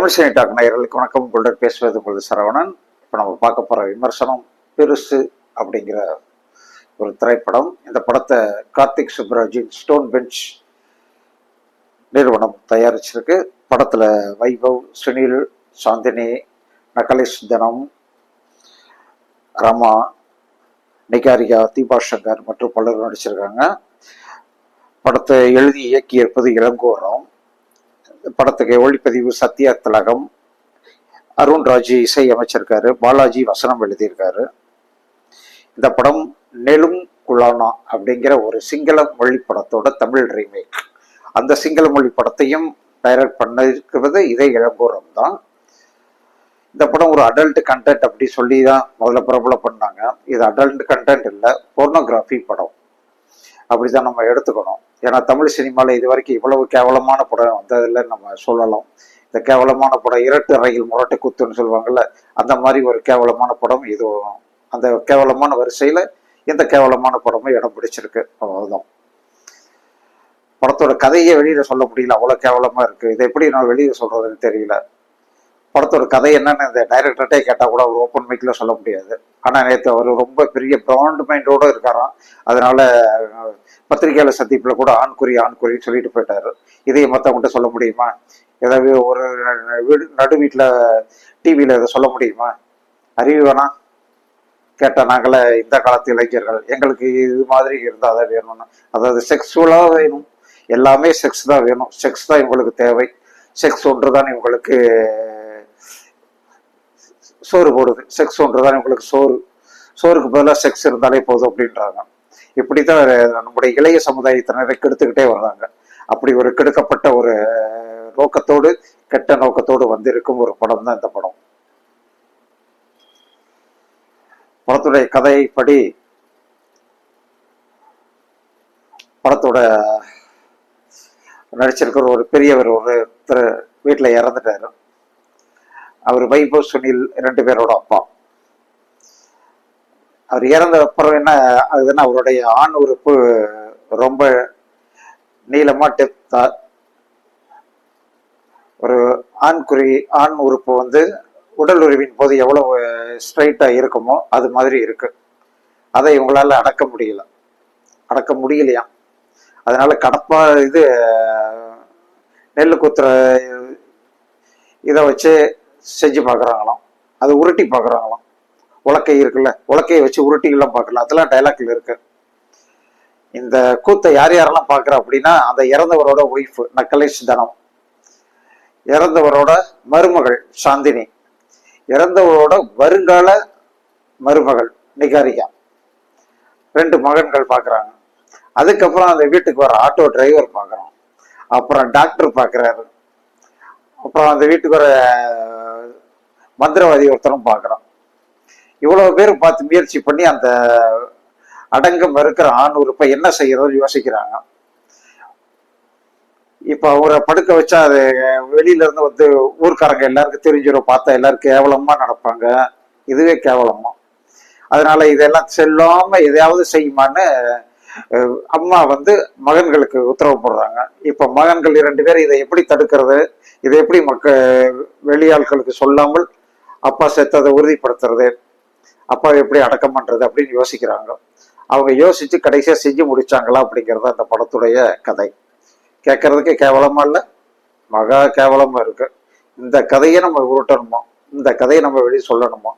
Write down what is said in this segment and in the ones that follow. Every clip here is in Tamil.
தமிழ் சினி டாக் நேயர்களுக்கு வணக்கம். உங்களுடன் பேசுவது உங்களது சரவணன். இப்போ நம்ம பார்க்க போகிற விமர்சனம் பெருசு அப்படிங்கிற ஒரு திரைப்படம். இந்த படத்தை கார்த்திக் சுப்ராஜின் ஸ்டோன் பெஞ்ச் நிறுவனம் தயாரிச்சிருக்கு. படத்தில் வைபவ் சுனில் சாந்தினி நகலேஷ் தனம் ரமா நிகாரிகா தீபா சங்கர் மற்றும் பலரும் நடிச்சிருக்காங்க. படத்தை எழுதி இயக்கியிருப்பது இளங்கோரம் படத்துக்கு ஒளிப்பதிவு சத்யா திலகம் அருண் ராஜு இசை அமைச்சிருக்காரு பாலாஜி வசனம் எழுதியிருக்காரு. இந்த படம் நெலும் குலானா அப்படிங்கிற ஒரு சிங்கள மொழி படத்தோட தமிழ் ரீமேக் அந்த சிங்கள மொழி படத்தையும் டைரக்ட் பண்ணிருக்கிறது இதே இளங்கோரம் தான். இந்த படம் ஒரு அடல்ட் கண்டென்ட் அப்படி சொல்லி தான் முதல்ல பிரபலம் பண்ணாங்க. இது அடல்ட் கண்டென்ட் இல்லை போர்னோகிராஃபி படம். அப்படிதான் நம்ம எடுத்துக்கணும். ஏன்னா தமிழ் சினிமாவில் இது வரைக்கும் இவ்வளவு கேவலமான படம் வந்ததில்லை நம்ம சொல்லலாம். இந்த கேவலமான படம் இரட்டு அறையில் முரட்டை குத்துன்னு சொல்லுவாங்கள்ல அந்த மாதிரி ஒரு கேவலமான படம் இது அந்த கேவலமான வரிசையில் இந்த கேவலமான படமும் இடம் பிடிச்சிருக்கு. அவ்வளோதான் படத்தோட கதையை வெளியில் சொல்ல முடியல அவ்வளோ கேவலமாக இருக்குது இதை எப்படி நான் வெளியில் சொல்கிறதுன்னு தெரியல. படத்தோட கதை என்னன்னு இந்த டைரக்டர்கிட்டே கேட்டால் கூட ஒரு ஓப்பன் மைக்கில் சொல்ல முடியாது. ஆனால் நேற்று அவர் ரொம்ப பெரிய பிராண்ட் மைண்டோட இருக்காராம் அதனால பத்திரிகையாளர் சந்திப்பில் கூட ஆண்குறி ஆண்குறின்னு சொல்லிட்டு போயிட்டாரு. இதை மற்றவங்கள்ட்ட சொல்ல முடியுமா? ஏதாவது ஒரு வீடு நடு வீட்டில் டிவியில் இதை சொல்ல முடியுமா? அறிவு வேணாம் கேட்டால் நாங்களே இந்த காலத்து இளைஞர்கள் எங்களுக்கு இது மாதிரி இருந்தால் தான் வேணும்னு. அதாவது செக்ஸுவலாக வேணும். எல்லாமே செக்ஸ் தான் வேணும். செக்ஸ் தான் இவங்களுக்கு தேவை. செக்ஸ் ஒன்று தான் இவங்களுக்கு சோறு போடுது. செக்ஸ் உங்களுக்கு சோறு. சோறுக்கு பதிலாக செக்ஸ் இருந்தாலே போதும் அப்படின்றாங்க. இப்படி தான் நம்முடைய இளைய சமுதாயத்தினரை கெடுத்துக்கிட்டே வர்றாங்க. அப்படி ஒரு கெடுக்கப்பட்ட ஒரு நோக்கத்தோடு கெட்ட நோக்கத்தோடு வந்திருக்கும் ஒரு படம் தான் இந்த படம். படத்துடைய கதைப்படி படத்தோட நடிச்சிருக்கிற ஒரு பெரியவர் ஒரு திரு வீட்டில் இறந்துட்டாரு. அவர் வைபோ சுனில் ரெண்டு பேரோட அப்பா. அவர் இறந்த அப்புறம் என்ன ஆகுதுன்னா அவருடைய ஆண் உறுப்பு ரொம்ப நீளமா டெப்தா ஒரு ஆண்குறி ஆண் உறுப்பு வந்து உடல் உறவின் போது எவ்வளவு ஸ்ட்ரைட்டா இருக்குமோ அது மாதிரி இருக்கு. அதை இவங்களால அடக்க முடியல. அடக்க முடியலையா? அதனால கடப்பா இது நெல் குத்துற இதை வச்சு செஞ்சு பார்க்குறாங்களாம். அதை உருட்டி பார்க்குறாங்களாம். உலக்கை இருக்குல்ல உலக்கையை வச்சு உருட்டிலாம் பார்க்கலாம் அதெல்லாம் டைலாக்ல இருக்கு. இந்த கூத்தை யார் யாரெல்லாம் பார்க்குற அப்படின்னா அந்த இறந்தவரோட ஒய்ஃப் நக்கலேஷ் தனம். இறந்தவரோட மருமகள் சாந்தினி. இறந்தவரோட வருங்கால மருமகள் நிகாரிகா. ரெண்டு மகன்கள் பார்க்குறாங்க. அதுக்கப்புறம் அந்த வீட்டுக்கு வர ஆட்டோ டிரைவர் பார்க்குறோம் அப்புறம் டாக்டர் பார்க்குறாரு. அப்புறம் அந்த வீட்டுக்கு வர மந்திரவாதி ஒருத்தரும் பார்க்குறோம் இவ்வளவு பேர் பார்த்து முயற்சி பண்ணி அந்த அடங்கம் இருக்கிற ஆண் உறுப்பை என்ன செய்யறதுன்னு யோசிக்கிறாங்க. இப்போ அவரை படுக்க வச்சா அது வெளியில இருந்து வந்து ஊர்க்காரங்க எல்லாருக்கும் தெரிஞ்சிடும் பார்த்தா எல்லாரும் கேவலமா நடப்பாங்க. இதுவே கேவலமா. அதனால இதெல்லாம் செல்லாம எதையாவது செய்யுமான்னு அம்மா வந்து மகன்களுக்கு உத்தரவு போடுறாங்க. இப்ப மகன்கள் இரண்டு பேரும் இதை எப்படி தடுக்கிறது? இதை எப்படி மக்க வெளியாட்களுக்கு சொல்லாமல் அப்பா செத்ததை உறுதிப்படுத்துறது அப்பா எப்படி அடக்கம் பண்றது அப்படின்னு யோசிக்கிறாங்க. அவங்க யோசிச்சு கடைசியா செஞ்சு முடிச்சாங்களா அப்படிங்கிறது அந்த படத்துடைய கதை. கேட்கறதுக்கு கேவலமா இல்லை மகா கேவலமா இருக்கு. இந்த கதையை நம்ம உருட்டணுமா இந்த கதையை நம்ம வெளியே சொல்லணுமா?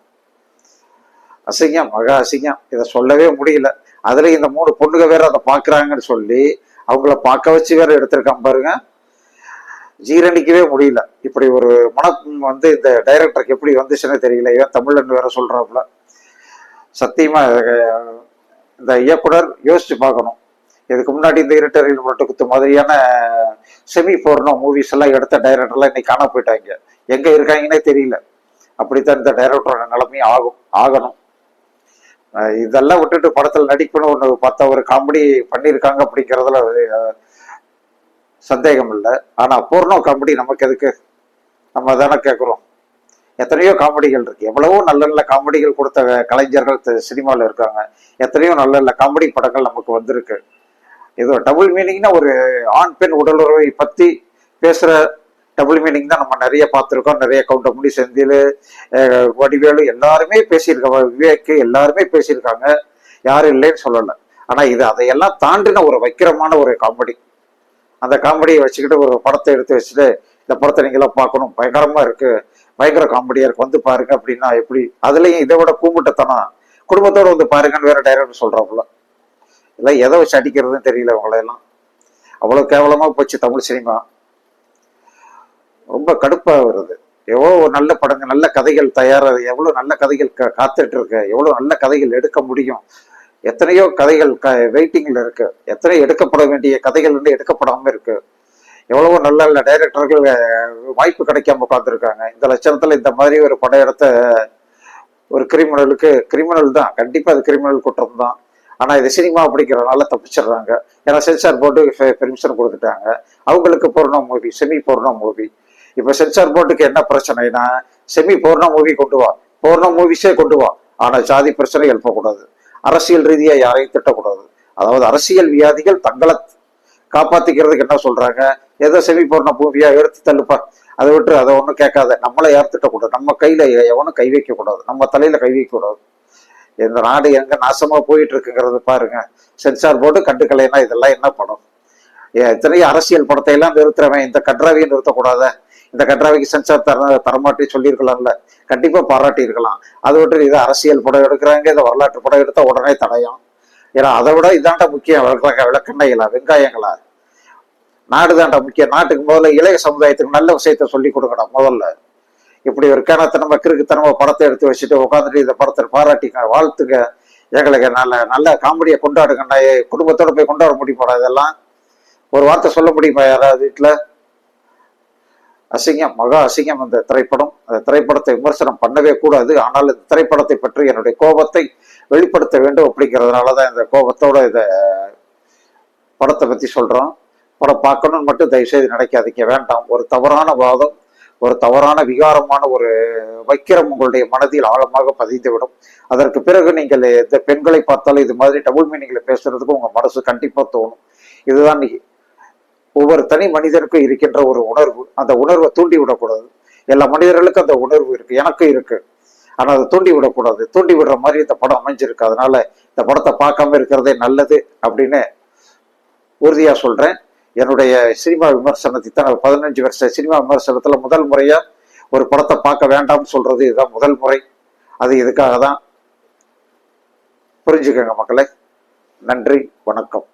அசிங்கம் மகா அசிங்கம். இதை சொல்லவே முடியல. அதுல இந்த மூணு பொண்ணுங்க வேற அதை பாக்குறாங்கன்னு சொல்லி அவங்கள பார்க்க வச்சு வேற எடுத்திருக்கான் பாருங்க. ஜீரணிக்கவே முடியல. இப்படி ஒரு மனம் வந்து இந்த டைரக்டருக்கு எப்படி வந்துச்சுன்னு தெரியல. ஏன் தமிழ்னு வேற சொல்றாப்புல. சத்தியமா இந்த இயக்குனர் யோசிச்சு பார்க்கணும். இதுக்கு முன்னாடி இந்த இரட்டரில் முரட்டு குத்து மாதிரியான செமி போர்னோ மூவிஸ் எல்லாம் எடுத்த டைரக்டர்லாம் இன்னைக்கு காண போயிட்டாங்க. எங்க இருக்காங்கன்னே தெரியல. அப்படித்தான் இந்த டைரக்டரோட நிலைமையும் ஆகும் ஆகணும். இதெல்லாம் விட்டுட்டு படத்தில் நடிப்புன்னு ஒன்று பார்த்தா ஒரு காமெடி பண்ணியிருக்காங்க அப்படிங்கிறதுல சந்தேகம் இல்லை ஆனால் பூர்ணோ காமெடி நமக்கு எதுக்கு? நம்ம தானே கேட்குறோம் எத்தனையோ காமெடிகள் இருக்கு. எவ்வளவோ நல்ல நல்ல காமெடிகள் கொடுத்த கலைஞர்கள் சினிமாவில் இருக்காங்க. எத்தனையோ நல்ல நல்ல காமெடி படங்கள் நமக்கு வந்திருக்கு. இது டபுள் மீனிங்னா ஒரு ஆண் பெண் உடலுறவை பத்தி பேசுகிற டபுள் மீனிங் தான் நம்ம நிறைய பார்த்துருக்கோம். நிறைய கவுண்டமுடி செந்தில் வடிவேலு எல்லாருமே பேசியிருக்காங்க. விவேக் எல்லாருமே பேசியிருக்காங்க. யாரும் இல்லைன்னு சொல்லலை. ஆனால் இது அதையெல்லாம் தாண்டின ஒரு வைக்கிரமான ஒரு காமெடி. அந்த காமெடியை வச்சுக்கிட்டு ஒரு படத்தை எடுத்து வச்சுட்டு இந்த படத்தை நீங்களாம் பார்க்கணும். பயங்கரமா இருக்கு. பயங்கர காமெடியா இருக்கு. வந்து பாருங்க அப்படின்னா எப்படி? அதுலயும் இதை விட கூமுட்டத்தனம் குடும்பத்தோட வந்து பாருங்கன்னு வேற டைரக்டர் சொல்றாப்புல. இல்லை எதை வச்சு அடிக்கிறதுன்னு தெரியல அவங்களையெல்லாம் அவ்வளவு கேவலமா போச்சு தமிழ் சினிமா. ரொம்ப கடுப்பா வருது. எவ்வளோ ஒரு நல்ல படங்கள் நல்ல கதைகள் தயாராக எவ்வளவு நல்ல கதைகள் காத்துட்டு இருக்கு. எவ்வளவு நல்ல கதைகள் எடுக்க முடியும். எத்தனையோ கதைகள் க வெயிட்டிங்ல இருக்கு. எத்தனை எடுக்கப்பட வேண்டிய கதைகள் வந்து எடுக்கப்படாம இருக்கு. எவ்வளவோ நல்ல நல்ல டைரக்டர்கள் வாய்ப்பு கிடைக்காம உட்காந்துருக்காங்க இந்த லட்சணத்தில் இந்த மாதிரி ஒரு படம் எடுத்த ஒரு கிரிமினலுக்கு கிரிமினல் தான். கண்டிப்பா அது கிரிமினல் குற்றம் தான். ஆனா இது சினிமா அப்படிங்கிறனால தப்பிச்சிடுறாங்க. ஏன்னா சென்சார் போர்டு பெர்மிஷன் கொடுத்துட்டாங்க. அவங்களுக்கு Poorna movie semi Poorna movie இப்ப சென்சார் போர்டுக்கு என்ன பிரச்சனைனா செமி பூர்ணா மூவி கொண்டு வா. பூர்ண மூவிஸே கொண்டு வா. ஆனா ஜாதி பிரச்சனை எழுப்பக்கூடாது. அரசியல் ரீதியா யாரையும் திட்டக்கூடாது. அதாவது அரசியல் வியாதிகள் தங்களை காப்பாத்திக்கிறதுக்கு என்ன சொல்றாங்க? ஏதோ செமி போடணும் பூமியா எடுத்து தள்ளுப்பா. அதை விட்டு அதை ஒன்றும் கேட்காத. நம்மளை யார் திட்டக்கூடாது. நம்ம கையில எவனும் கை வைக்கக்கூடாது நம்ம தலையில கை வைக்கக்கூடாது இந்த நாடு எங்க நாசமா போயிட்டு இருக்குங்கிறது பாருங்க. சென்சார் போர்டு கண்டுக்கலைன்னா இதெல்லாம் என்ன படம்? எத்தனையோ அரசியல் படத்தை எல்லாம் நிறுத்துறவன். இந்த கட்ராவையும் நிறுத்தக்கூடாத. இந்த கட்ராவைக்கு சென்சார் தர தரமாட்டி சொல்லியிருக்கலாம்ல. கண்டிப்பாக பாராட்டி இருக்கலாம் அது விட்டு இது அரசியல் படம் எடுக்கிறாங்க இதை வரலாற்று படம் எடுத்தால் உடனே தடையும். ஏன்னா அதை விட இதாண்டா முக்கியம் விளக்க விளக்கெண்ணைகளா வெங்காயங்களா? நாடு தாண்டா முக்கியம். நாட்டுக்கு முதல்ல இளைய சமுதாயத்துக்கு நல்ல விஷயத்த சொல்லி கொடுக்கணும் முதல்ல. இப்படி ஒரு கிணத்தனமா கிறுக்குத்தனமா படத்தை எடுத்து வச்சுட்டு உட்காந்துட்டு இந்த படத்தை பாராட்டிங்க வாழ்த்துங்க எங்களுக்கு நல்ல நல்ல காமெடியை கொண்டாடுங்கண்ணா ஏ, குடும்பத்தோட போய் கொண்டாட முடியுமாடா இதெல்லாம்? ஒரு வார்த்தை சொல்ல முடியுமா யாராவது வீட்டில் அசிங்கம் மகா அசிங்கம் அந்த திரைப்படம். அந்த திரைப்படத்தை விமர்சனம் பண்ணவே கூடாது. ஆனால் இந்த திரைப்படத்தை பற்றி என்னுடைய கோபத்தை வெளிப்படுத்த வேண்டும் அப்படிங்கிறதுனால தான் இந்த கோபத்தோட இதை படத்தை பற்றி சொல்கிறோம் படம் பார்க்கணும்னு மட்டும் தயவுசெய்து நினைக்காதீங்க. வேண்டாம். ஒரு தவறான வாதம் ஒரு தவறான விகாரமான ஒரு வைக்கிரம் உங்களுடைய மனதில் ஆழமாக பதிந்துவிடும். அதற்கு பிறகு நீங்கள் இந்த பெண்களை பார்த்தாலும் இது மாதிரி டபுள் மீனிங்கில் பேசுறதுக்கு உங்கள் மனசு கண்டிப்பாக தோணும். இதுதான் நீ ஒவ்வொரு தனி மனிதனுக்கும் இருக்கின்ற ஒரு உணர்வு அந்த உணர்வை தூண்டி விடக்கூடாது எல்லா மனிதர்களுக்கும் அந்த உணர்வு இருக்கு எனக்கும் இருக்கு. ஆனா அதை தூண்டி விடக்கூடாது தூண்டி விடுற மாதிரி இந்த படம் அமைஞ்சிருக்கு. அதனால இந்த படத்தை பார்க்காம இருக்கிறதே நல்லது அப்படின்னு உறுதியா சொல்றேன். என்னுடைய சினிமா விமர்சனத்தை தான் பதினஞ்சு வருஷ சினிமா விமர்சனத்துல முதல் முறையா ஒரு படத்தை பார்க்க வேண்டாம்னு சொல்றது இதுதான் முதல் முறை. அது இதுக்காக தான் புரிஞ்சுக்கங்க மக்களே. நன்றி வணக்கம்.